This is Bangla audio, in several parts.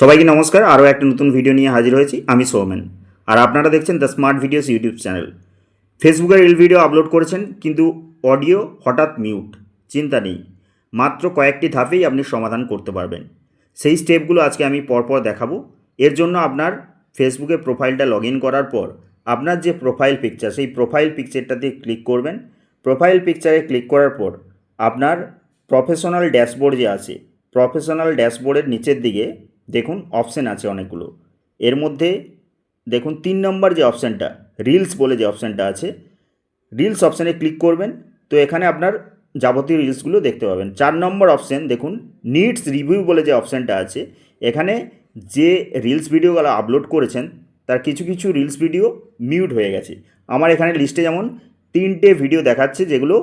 সবাইকে নমস্কার, আরও একটা নতুন ভিডিও নিয়ে হাজির হয়েছি। আমি সৌমেন। আর আপনারা দেখছেন the smart videos YouTube channel ফেসবুকে রিল ভিডিও আপলোড করেছেন, কিন্তু অডিও হঠাৎ মিউট চিন্তা নেই। মাত্র কয়েকটি ধাপেই আপনি সমাধান করতে পারবেন। সেই স্টেপগুলো আজকে আমি পরপর দেখাবো। এর জন্য আপনার ফেসবুকে প্রোফাইলটা লগ ইন করার পর আপনার যে প্রোফাইল পিকচার সেই প্রোফাইল পিকচারটাতে ক্লিক করবেন। প্রোফাইল পিকচারে ক্লিক করার পর আপনার প্রফেশনাল ড্যাশবোর্ড যে আছে প্রফেশনাল ড্যাশবোর্ডের নিচের দিকে দেখুন অপশান আছে অনেকগুলো। এর মধ্যে দেখুন তিন নম্বর যে অপশানটা রিলস বলে যে অপশানটা আছে রিলস অপশানে ক্লিক করবেন, তো এখানে আপনার যাবতীয় রিলসগুলো দেখতে পাবেন। চার নম্বর অপশান দেখুন নিডস রিভিউ বলে যে অপশানটা আছে, এখানে যে রিলস ভিডিওগুলো আপলোড করেছেন, তার কিছু কিছু রিলস ভিডিও মিউট হয়ে গেছে। আমার এখানে লিস্টে যেমন তিনটে ভিডিও দেখাচ্ছে যেগুলো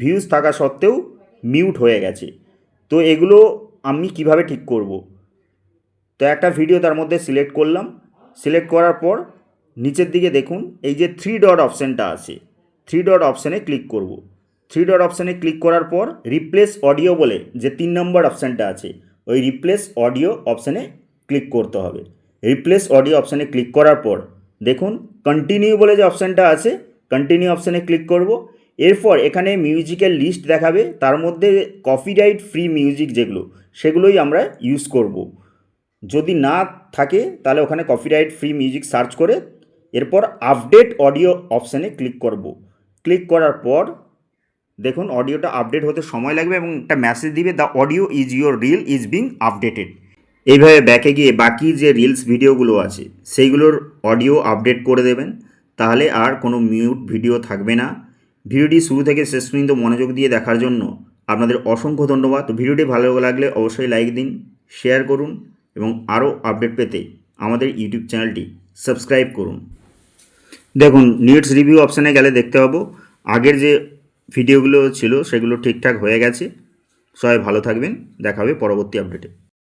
ভিউজ থাকা সত্ত্বেও মিউট হয়ে গেছে। তো এগুলো আমি কীভাবে ঠিক করব? তো একটা ভিডিও তার মধ্যে সিলেক্ট করলাম। সিলেক্ট করার পর নিচের দিকে দেখুন, এই যে থ্রি ডট অপশানটা আছে থ্রি ডট অপশানে ক্লিক করব। থ্রি ডট অপশানে ক্লিক করার পর রিপ্লেস অডিও বলে যে তিন নম্বর অপশানটা আছে, ওই রিপ্লেস অডিও অপশানে ক্লিক করতে হবে। রিপ্লেস অডিও অপশানে ক্লিক করার পর দেখুন কন্টিনিউ বলে যে অপশানটা আছে কন্টিনিউ অপশানে ক্লিক করব। এরপর এখানে মিউজিকের লিস্ট দেখাবে, তার মধ্যে কপিরাইট ফ্রি মিউজিক যেগুলো, সেগুলোই আমরা ইউজ করব। যদি না থাকে, তাহলে ওখানে কপিরাইট ফ্রি মিউজিক সার্চ করে, এরপর আপডেট অডিও অপশানে ক্লিক করব। ক্লিক করার পর, দেখুন অডিওটা আপডেট হতে সময় লাগবে এবং একটা মেসেজ দিবে the audio is your reel is being updated এইভাবে ব্যাকে গিয়ে বাকি যে রিলস ভিডিওগুলো আছে, সেইগুলোর অডিও আপডেট করে দেবেন, তাহলে আর কোনো মিউট ভিডিও থাকবে না। ভিডিওটি শুরু থেকে শেষ পর্যন্ত মনোযোগ দিয়ে দেখার জন্য আপনাদের অসংখ্য ধন্যবাদ। ভিডিওটি ভালো লাগলে অবশ্যই লাইক দিন শেয়ার করুন। এবং আরও আপডেট পেতে আমাদের ইউটিউব চ্যানেলটি সাবস্ক্রাইব করুন। দেখুন নিডস রিভিউ অপশানে গেলে দেখতে পাবো। আগের যে ভিডিওগুলো ছিল, সেগুলো ঠিকঠাক হয়ে গেছে। সবাই ভালো থাকবেন। দেখা হবে পরবর্তী আপডেটে